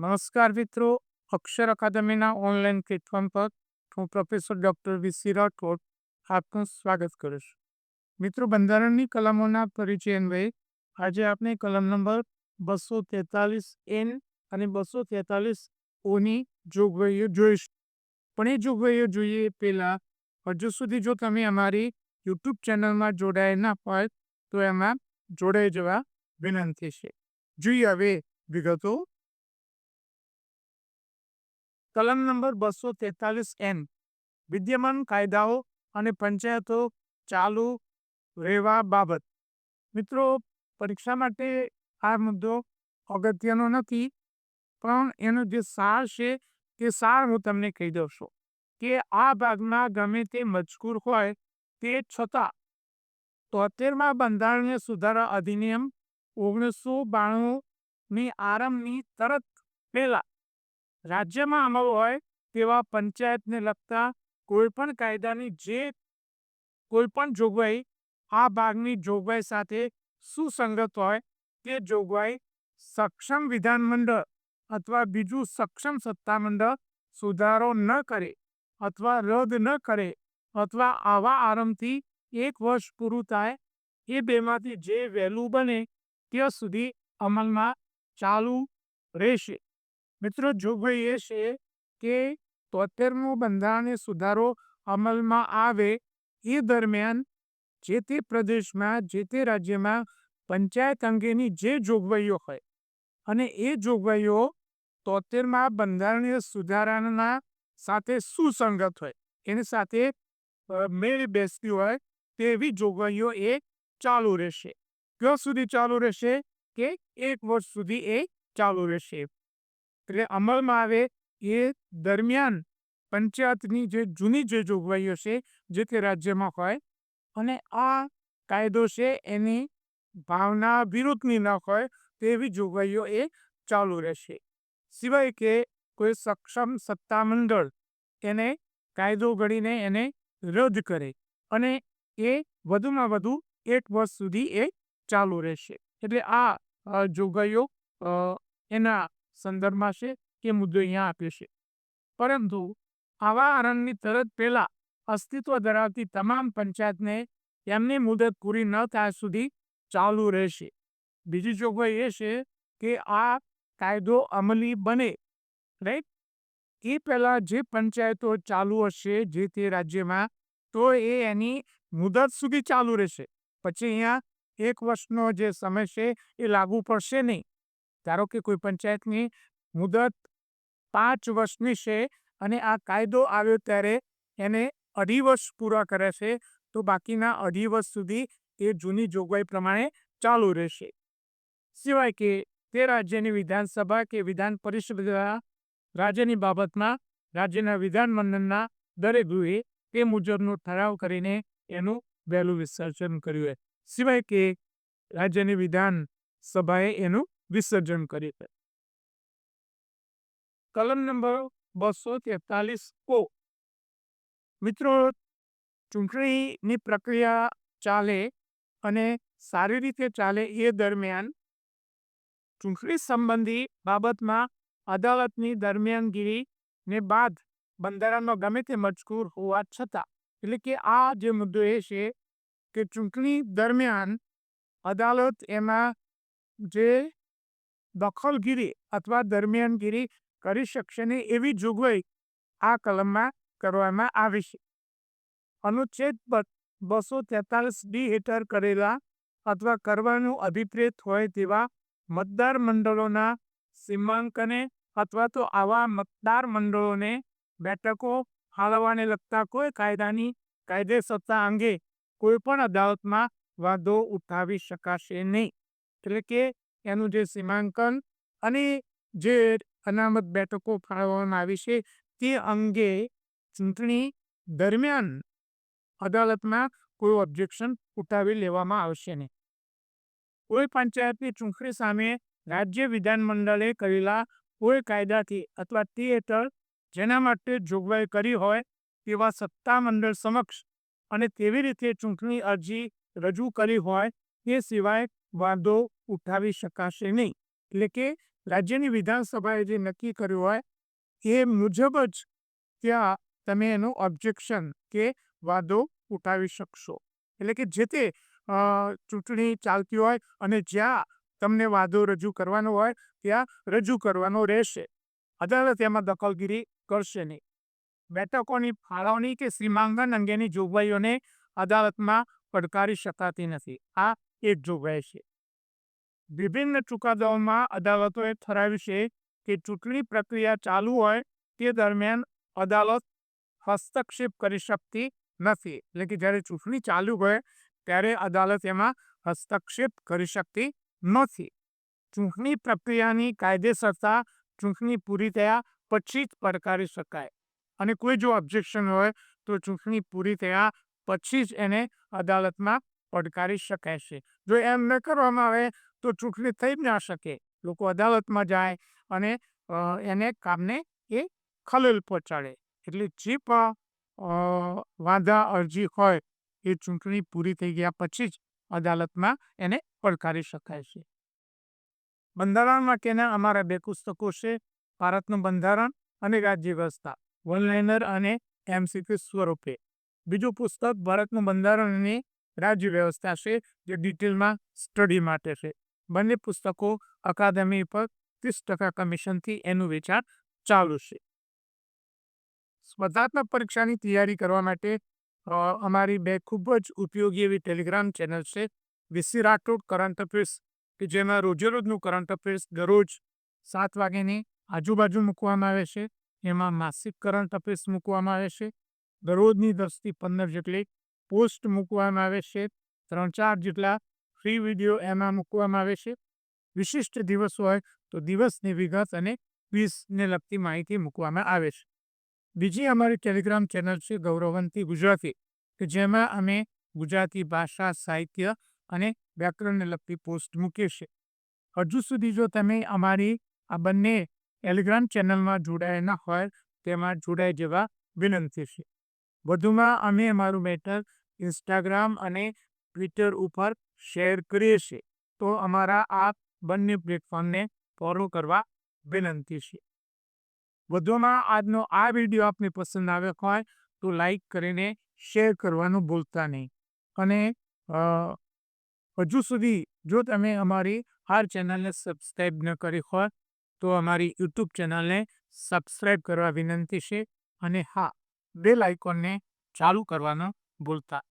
નમસ્કાર મિત્રો. અક્ષર અકાદમીના online platform પર હું પ્રોફેસર ડૉક્ટર વીસી રાઠોડ આપનું સ્વાગત કરું છું. મિત્રો, બંધારણની કલમોના પરિચય અન્વયે આજે આપણે કલમ નંબર બસો તેતાલીસ એન અને બસો તેતાલીસ ઓની જોગવાઈઓ જોઈશું. પણ એ જોગવાઈઓ જોઈએ પહેલાં હજુ સુધી જો તમે અમારી યુટ્યુબ ચેનલમાં જોડાયા ના હોય તો એમાં જોડાઈ જવા વિનંતી છે. જોઈએ હવે વિગતો કલમ નંબર બસો તેતાલીસ એન. વિદ્યમાન કાયદાઓ અને પંચાયતો ચાલુ રહેવા બાબત. મિત્રો, પરીક્ષા માટે આ મુદ્દો અગત્યનો નથી, પણ એનો જે સાર છે તે સાર હું તમને કહી દઉં છું કે આ ભાગમાં ગમે તે મજકૂર હોય તે છતાં તોતેરમાં બંધારણીય સુધારા અધિનિયમ ઓગણીસો બાણુંની આરંભની તરત પહેલા રાજ્યમાં અમલ હોય તેવા પંચાયતને લગતા કોઈપણ કાયદાની જે કોઈપણ જોગવાઈ આ ભાગની જોગવાઈ સાથે સુસંગત હોય તે જોગવાઈ સક્ષમ વિધાનમંડળ અથવા બીજું સક્ષમ સત્તામંડળ સુધારો ન કરે અથવા રદ ન કરે અથવા આવા આરંભથી એક વર્ષ પૂરું થાય એ બેમાંથી જે વહેલું બને ત્યાં સુધી અમલમાં ચાલુ રહેશે. મિત્રો જોગવાઈ એ છે કે તોતેરમું બંધારણીય સુધારો અમલમાં આવે, એ દરમિયાન જે તે પ્રદેશમાં, જે તે રાજ્યમાં પંચાયત અંગેની જે જોગવાઈઓ હોય અને એ જોગવાઈઓ તોતેરમાં બંધારણીય સુધારાના સાથે સુસંગત હોય, એની સાથે મેળ બેસતી હોય તેવી જોગવાઈઓ એ ચાલુ રહેશે. ક્યાં સુધી ચાલુ રહેશે? કે એક વર્ષ સુધી એ ચાલુ રહેશે. એટલે અમલમાં આવે એ દરમિયાન પંચાયતની જે જૂની જે જોગવાઈઓ છે, જે તે રાજ્યમાં હોય અને આ કાયદો છે એની ભાવના વિરુદ્ધની ન હોય તેવી જોગવાઈઓ એ ચાલુ રહેશે. સિવાય કે કોઈ સક્ષમ સત્તામંડળ એને કાયદો ઘડીને એને રદ કરે અને એ વધુમાં વધુ એક વર્ષ સુધી એ ચાલુ રહેશે. એટલે આ જોગવાઈઓ એના સંદર્ભમાં છે એ મુદ્દો અહીંયા આપ્યો છે. પરંતુ આવા આરંભની તરત પહેલાં અસ્તિત્વ ધરાવતી તમામ પંચાયતને એમની મુદત પૂરી ન થાય સુધી ચાલુ રહેશે. બીજી જોગવાઈ એ છે કે આ કાયદો અમલી બને, રાઈટ? એ પહેલાં જે પંચાયતો ચાલુ હશે જે તે રાજ્યમાં, તો એ એની મુદત સુધી ચાલુ રહેશે. પછી અહીંયા એક વર્ષનો જે સમય છે એ લાગુ પડશે નહીં. ધારો કે કોઈ પંચાયતની મુદત પાંચ વર્ષની છે અને આ કાયદો આવ્યો ત્યારે એને અઢી વર્ષ પૂરા કરે છે, તો બાકીના અઢી વર્ષ સુધી એ જૂની જોગવાઈ પ્રમાણે ચાલુ રહેશે. સિવાય કે તે રાજ્યની વિધાનસભા કે વિધાન પરિષદ દ્વારા રાજ્યની બાબતમાં રાજ્યના વિધાનમંડળના દરેક ગૃહે તે મુજબનો ઠરાવ કરીને એનું વહેલું વિસર્જન કર્યું સિવાય કે રાજ્યની વિધાન સભાએ એનું વિસર્જન કર્યું કલમ નંબર બસો તેતાલીસ કો. મિત્રો, ચૂંટણીની પ્રક્રિયા ચાલે અને સારી રીતે ચાલે એ દરમિયાન ચૂંટણી સંબંધી બાબતમાં અદાલતની દરમિયાનગીરી ને બાદ બંધારણનો ગમે તે મજકૂર હોવા છતાં, એટલે કે આ જે મુદ્દો એ છે કે ચૂંટણી દરમિયાન અદાલત એમાં જે દખલગીરી અથવા દરમિયાનગીરી કરી શકશે નહીં એવી જોગવાઈ આ કલમમાં કરવામાં આવી છે. અનુચ્છેદ બસો તેતાલીસ ડી હેઠળ કરેલા અથવા કરવાનું અભિપ્રેત હોય તેવા મતદાર મંડળોના સીમાંકને અથવા તો આવા મતદાર મંડળોને બેઠકો ફાળવવાને લગતા કોઈ કાયદાની કાયદેસરતા અંગે કોઈ પણ અદાલતમાં વાંધો ઉઠાવી શકાશે નહીં. એટલે કે એનું જે સીમાંકન અને જે અનામત બેઠકો ફાળવવામાં આવી છે તે અંગે ચૂંટણી દરમિયાન અદાલતમાં કોઈ ઓબ્જેક્શન ઉઠાવી લેવામાં આવશે નહીં. કોઈ પંચાયતની ચૂંટણી સામે રાજ્ય વિધાનમંડળે કરેલા કોઈ કાયદાથી અથવા તે હેઠળ જેના માટે જોગવાઈ કરી હોય તેવા સત્તામંડળ સમક્ષ અને તેવી રીતે ચૂંટણી અરજી રજૂ કરી હોય તે સિવાય વાંધો ઉઠાવી શકાશે નહીં. એટલે કે રાજ્યની વિધાનસભાએ જે નક્કી કર્યું હોય, એ મુજબ જ ત્યાં તમે એનું ઓબ્જેક્શન કે વાદો ઉઠાવી શકશો. એટલે કે જે તે ચૂંટણી ચાલતી હોય અને જ્યાં તમને વાંધો રજૂ કરવાનો હોય, ત્યાં રજૂ કરવાનો રહેશે. અદાલત એમાં દખલગીરી કરશે નહીં. બેઠકોની ફાળવણી કે સીમાંકન અંગેની જોગવાઈઓને અદાલતમાં પડકારી શકાતી નથી. આ એક જોગવાઈ છે. વિભિન્ન ચુકાદાઓમાં અદાલતોએ ઠરાવ્યું છે કે ચૂંટણી પ્રક્રિયા ચાલુ હોય તે દરમિયાન અદાલત હસ્તક્ષેપ કરી શકતી નથી. એટલે કે જ્યારે ચૂંટણી ચાલુ હોય ત્યારે અદાલત એમાં હસ્તક્ષેપ કરી શકતી નથી. ચૂંટણી પ્રક્રિયાની કાયદેસરતા ચૂંટણી પૂરી થયા પછી જ પડકારી શકાય. અને કોઈ જો ઓબ્જેક્શન હોય તો ચૂંટણી પૂરી થયા પછી જ એને અદાલતમાં પડકારી શકાય છે. જો એમ ન કરવામાં આવે, તો ચૂંટણી થઈ ના શકે. લોકો અદાલતમાં જાય અને એને કામને એ ખલેલ પહોંચાડે. એટલે જે પણ વાંધા, અરજી હોય, એ ચૂંટણી પૂરી થઈ ગયા પછી જ અદાલતમાં એને પડકારી શકાય છે. બંધારણ માટેના અમારા બે પુસ્તકો છે, ભારતનું બંધારણ અને રાજ્ય વ્યવસ્થા, વનલાઇનર અને એમસીક્યુ સ્વરૂપે. બીજું પુસ્તક ભારતનું બંધારણ અને રાજ્ય વ્યવસ્થા છે જે ડિટેલમાં સ્ટડી માટે છે. બંને પુસ્તકો અકાદમી પર ત્રીસ ટકા કમિશનથી એનું વેચાણ ચાલુ છે. સ્પર્ધાત્મક પરીક્ષાની તૈયારી કરવા માટે અમારી બે ખૂબ જ ઉપયોગી એવી ટેલિગ્રામ ચેનલ છે, વીસી રાઠોડ કરંટ અફેર્સ, કે જેમાં રોજે રોજનું કરંટ અફેર્સ દરરોજ સાત વાગ્યાની આજુબાજુ મૂકવામાં આવે છે. એમાં માસિક કરંટ અફેર્સ મૂકવામાં આવે છે. દરરોજની દસથી પંદર જેટલી પોસ્ટ મૂકવામાં આવે છે. ત્રણ ચાર જેટલા ફ્રી વીડિયો એમાં મૂકવામાં આવે છે. વિશિષ્ટ દિવસ હોય તો દિવસની વિગત અને ક્વિઝને લગતી માહિતી મૂકવામાં આવે છે. બીજી અમારી ટેલિગ્રામ ચેનલ છે ગૌરવંતી ગુજરાતી, કે જેમાં અમે ગુજરાતી ભાષા, સાહિત્ય અને વ્યાકરણને લગતી પોસ્ટ મૂકીએ છીએ. હજુ સુધી જો તમે અમારી આ બંને ટેલિગ્રામ ચેનલમાં જોડાયેલા હોય, તેમાં જોડાઈ જવા વિનંતી છે. વધુમાં અમે અમારું મેટર ઇન્સ્ટાગ્રામ અને ટ્વિટર ઉપર શેર કરીએ છીએ. તો અમારા આ બંને પ્લેટફોર્મને ફોલો કરવા વિનંતી છે વધુમાં આજનો આ વીડિયો આપને પસંદ આવ્યો હોય તો લાઈક કરીને શેર કરવાનું ભૂલતા નહીં. અને હજુ સુધી જો તમે અમારી આ ચેનલને સબસ્ક્રાઈબ ન કરી હોય તો અમારી યુટ્યુબ ચેનલને સબસ્ક્રાઈબ કરવા વિનંતી છે અને હા બેલ આઇકોનને ચાલુ કરવાનું ભૂલતા